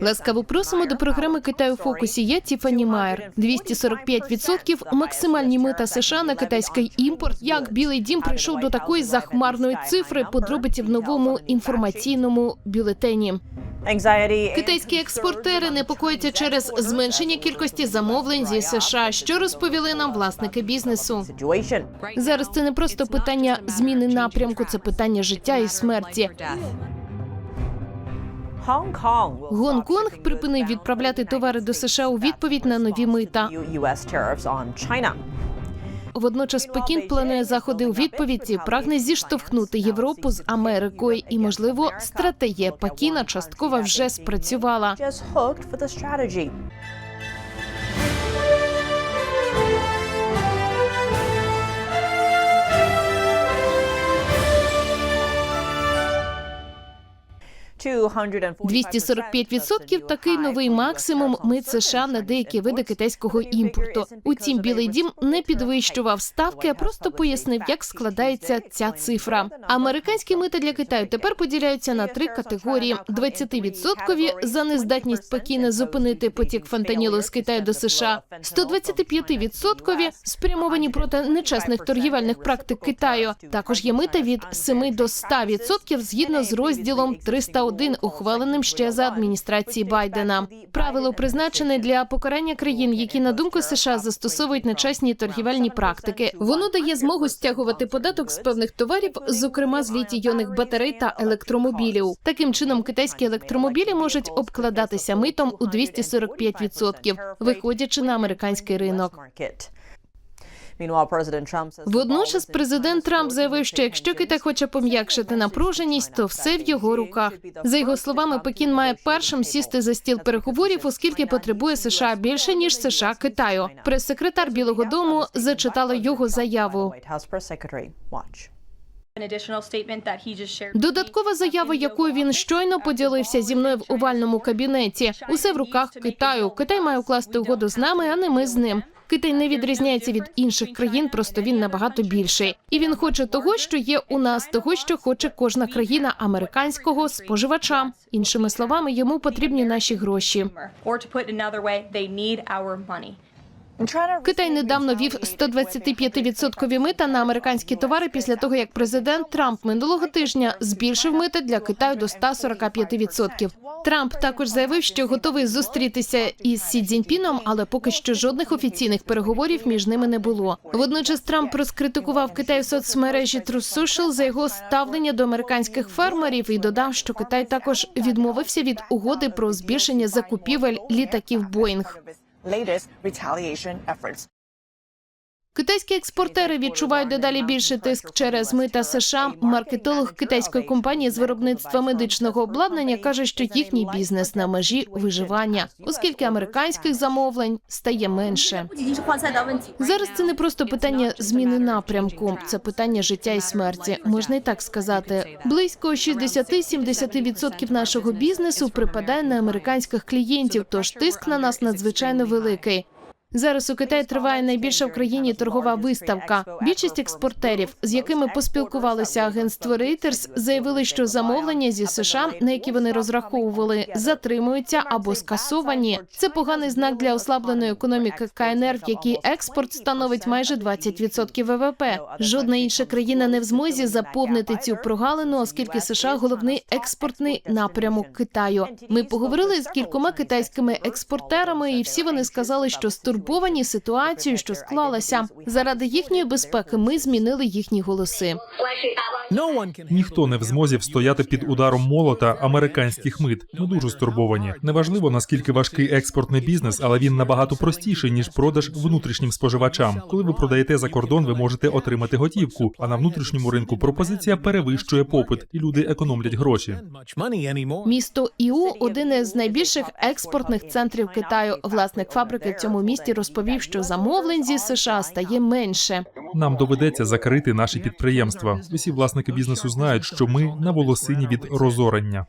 Ласкаво просимо до програми Китай у фокусі. Я Тіфані Майер. 245% максимальні мита США на китайський імпорт. Як Білий Дім прийшов до такої захмарної цифри? Подробиці в новому інформаційному бюлетені. Китайські експортери непокоїться через зменшення кількості замовлень зі США. Що розповіли нам власники бізнесу? Зараз це не просто питання зміни напрямку, це питання життя і смерті. Гонконг припинив відправляти товари до США у відповідь на нові мита. Водночас Пекін планує заходи у відповідь прагне зіштовхнути Європу з Америкою. І, можливо, стратегія Пекіна частково вже спрацювала. $245 245% – такий новий максимум мит США на деякі види китайського імпорту. Утім, Білий Дім не підвищував ставки, а просто пояснив, як складається ця цифра. Американські мита для Китаю тепер поділяються на три категорії: 20% за нездатність Пекіна зупинити потік фентанілу з Китаю до США, 125% спрямовані проти нечесних торгівельних практик Китаю. Також є мита від 7 до 100% згідно з розділом 301, ухваленим ще за адміністрації Байдена. Правило призначене для покарання країн, які на думку США застосовують нечесні торгівельні практики. Воно дає змогу стягувати податок з певних товарів, зокрема з літій-йонних батарей та електромобілів. Таким чином, китайські електромобілі можуть обкладатися митом у 245%, виходячи на американський ринок. Водночас президент Трамп заявив, що якщо Китай хоче пом'якшити напруженість, то все в його руках. За його словами, Пекін має першим сісти за стіл переговорів, оскільки потребує США більше ніж США Китаю. Прес-секретар Білого Дому зачитала його заяву. Додаткова заява, якою він щойно поділився зі мною в овальному кабінеті. Усе в руках Китаю. Китай має укласти угоду з нами, а не ми з ним. Китай не відрізняється від інших країн, просто він набагато більший. І він хоче того, що є у нас, того, що хоче кожна країна американського споживача. Іншими словами, йому потрібні наші гроші. Китай недавно вів 125% мита на американські товари після того, як президент Трамп минулого тижня збільшив мита для Китаю до 145%. Трамп також заявив, що готовий зустрітися із Сі Цзіньпіном, але поки що жодних офіційних переговорів між ними не було. Водночас Трамп розкритикував Китай в соцмережі True Social за його ставлення до американських фермерів і додав, що Китай також відмовився від угоди про збільшення закупівель літаків Боїнг. Latest retaliation efforts. Китайські експортери відчувають дедалі більше тиск через мита США. Маркетолог китайської компанії з виробництва медичного обладнання каже, що їхній бізнес на межі виживання, оскільки американських замовлень стає менше. Зараз це не просто питання зміни напрямку, це питання життя і смерті. Можна і так сказати. Близько 60-70% нашого бізнесу припадає на американських клієнтів, тож тиск на нас надзвичайно великий. Зараз у Китаї триває найбільша в країні торгова виставка. Більшість експортерів, з якими поспілкувалося агентство Reuters, заявили, що замовлення зі США, на які вони розраховували, затримуються або скасовані. Це поганий знак для ослабленої економіки КНР, в якій експорт становить майже 20% ВВП. Жодна інша країна не в змозі заповнити цю прогалину, оскільки США головний експортний напрямок Китаю. Ми поговорили з кількома китайськими експортерами, і всі вони сказали, що стурбовані ситуацією, що склалася. Заради їхньої безпеки ми змінили їхні голоси. Ніхто не в змозі встояти під ударом молота американських мит. Ми дуже стурбовані. Неважливо наскільки важкий експортний бізнес, але він набагато простіший ніж продаж внутрішнім споживачам. Коли ви продаєте за кордон, ви можете отримати готівку. А на внутрішньому ринку пропозиція перевищує попит, і люди економлять гроші. Місто Іу один із найбільших експортних центрів Китаю. Власник фабрики в цьому місті розповів, що замовлень зі США стає менше. Нам доведеться закрити наші підприємства. Усі власники бізнесу знають, що ми на волосині від розорення.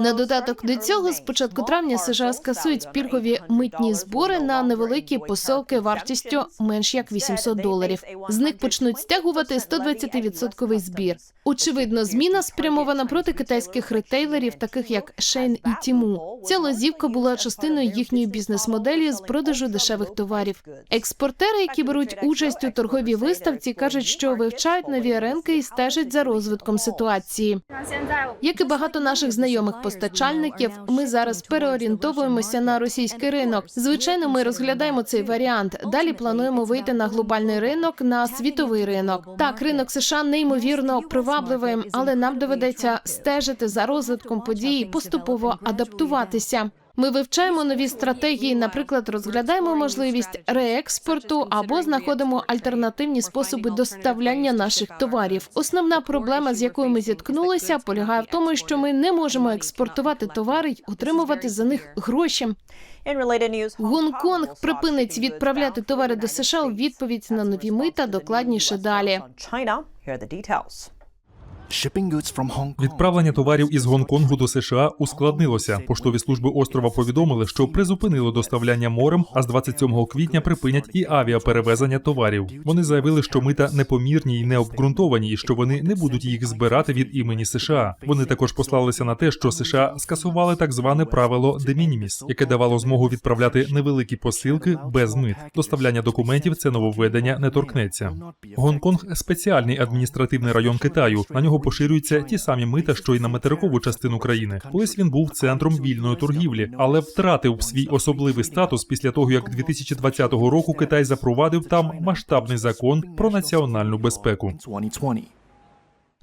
На додаток до цього, з початку травня США скасують пільгові митні збори на невеликі посилки вартістю менш як 800 доларів. З них почнуть стягувати 120% збір. Очевидно, зміна спрямована проти китайських ретейлерів, таких як Шейн і Тіму. Ця лазівка була частиною їхньої бізнес-моделі з продажу дешевих товарів. Експортери, які беруть участь у торговій виставці, кажуть, що вивчають нові ринки і стежать за розвитком ситуації. Як і багато наших знайомих постачальників, ми зараз переорієнтовуємося на російський ринок. Звичайно, ми розглядаємо цей варіант. Далі плануємо вийти на глобальний ринок, на світовий ринок. Так, ринок США неймовірно привабливий, але нам доведеться стежити за розвитком подій поступово адаптуватися. Ми вивчаємо нові стратегії, наприклад, розглядаємо можливість реекспорту або знаходимо альтернативні способи доставляння наших товарів. Основна проблема, з якою ми зіткнулися, полягає в тому, що ми не можемо експортувати товари й отримувати за них гроші. Гонконг припинить відправляти товари до США у відповідь на нові мита. Докладніше далі. Відправлення товарів із Гонконгу до США ускладнилося. Поштові служби острова повідомили, що призупинили доставляння морем, а з 27 квітня припинять і авіаперевезення товарів. Вони заявили, що мита непомірні і необґрунтовані, і що вони не будуть їх збирати від імені США. Вони також послалися на те, що США скасували так зване правило minimis, яке давало змогу відправляти невеликі посилки без мит. Доставляння документів це нововведення не торкнеться. Гонконг спеціальний адміністративний район Китаю. На нього поширюються ті самі мита, що й на материкову частину країни. Колись він був центром вільної торгівлі, але втратив свій особливий статус після того, як 2020 року Китай запровадив там масштабний закон про національну безпеку.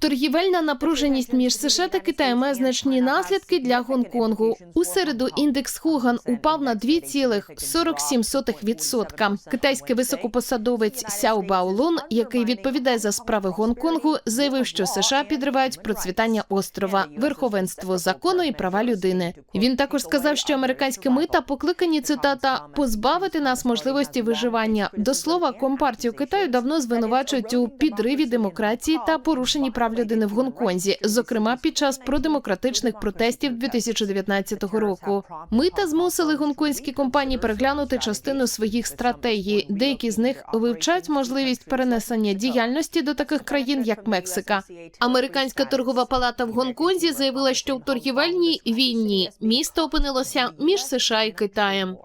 2020. Торгівельна напруженість між США та Китаєм має значні наслідки для Гонконгу. У середу індекс Хуган упав на 2,47%. Китайський високопосадовець Сяо Баолун, який відповідає за справи Гонконгу, заявив, що США підривають процвітання острова, верховенство закону і права людини. Він також сказав, що американські мита покликані цитата позбавити нас можливості виживання. До слова, компартію Китаю давно звинувачують у підриві демократії та порушенні прав людини в Гонконзі, зокрема під час продемократичних протестів 2019 року. Мита змусили гонконгські компанії переглянути частину своїх стратегій. Деякі з них вивчають можливість перенесення діяльності до таких країн, як Мексика. Американська торгова палата в Гонконзі заявила, що в торгівельній війні місто опинилося між США і Китаєм.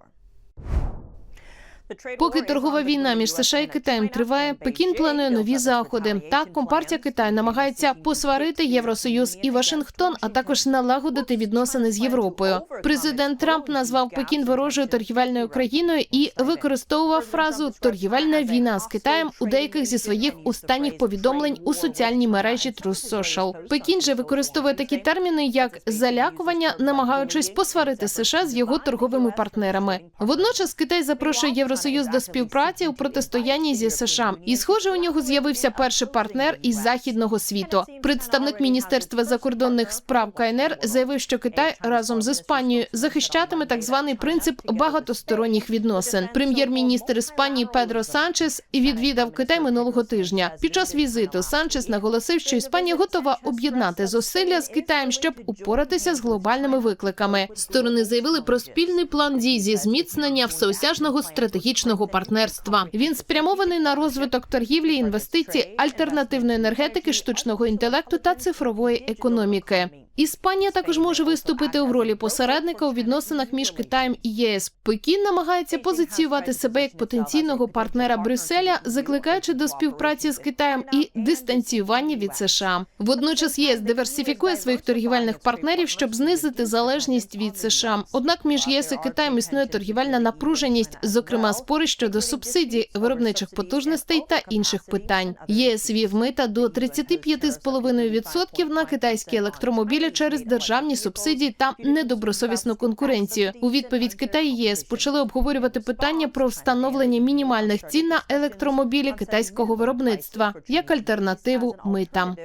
Поки торгова війна між США і Китаєм триває, Пекін планує нові заходи. Так, компартія Китаю намагається посварити Євросоюз і Вашингтон, а також налагодити відносини з Європою. Президент Трамп назвав Пекін ворожою торгівельною країною і використовував фразу торгівельна війна з Китаєм у деяких зі своїх останніх повідомлень у соціальній мережі Truth Social. Пекін же використовує такі терміни, як залякування, намагаючись посварити США з його торговими партнерами. Водночас Китай запрошує Євросоюз до співпраці у протистоянні зі США. І, схоже, у нього з'явився перший партнер із західного світу. Представник міністерства закордонних справ КНР заявив, що Китай разом з Іспанією захищатиме так званий принцип багатосторонніх відносин. Прем'єр-міністр Іспанії Педро Санчес відвідав Китай минулого тижня. Під час візиту Санчес наголосив, що Іспанія готова об'єднати зусилля з Китаєм, щоб упоратися з глобальними викликами. Сторони заявили про спільний план дій зі зміцнення всеосяжного стратегічного партнерства. Він спрямований на розвиток торгівлі, інвестицій, альтернативної енергетики, штучного інтелекту та цифрової економіки. Іспанія також може виступити в ролі посередника у відносинах між Китаєм і ЄС. Пекін намагається позиціювати себе як потенційного партнера Брюсселя, закликаючи до співпраці з Китаєм і дистанціювання від США. Водночас ЄС диверсифікує своїх торгівельних партнерів, щоб знизити залежність від США. Однак між єС і Китаєм існує торгівельна напруженість, зокрема спори щодо субсидій, виробничих потужностей та інших питань. ЄС вів мита до 35,5% на китайські електромобілі через державні субсидії та недобросовісну конкуренцію. У відповідь Китай і ЄС почали обговорювати питання про встановлення мінімальних цін на електромобілі китайського виробництва як альтернативу митам.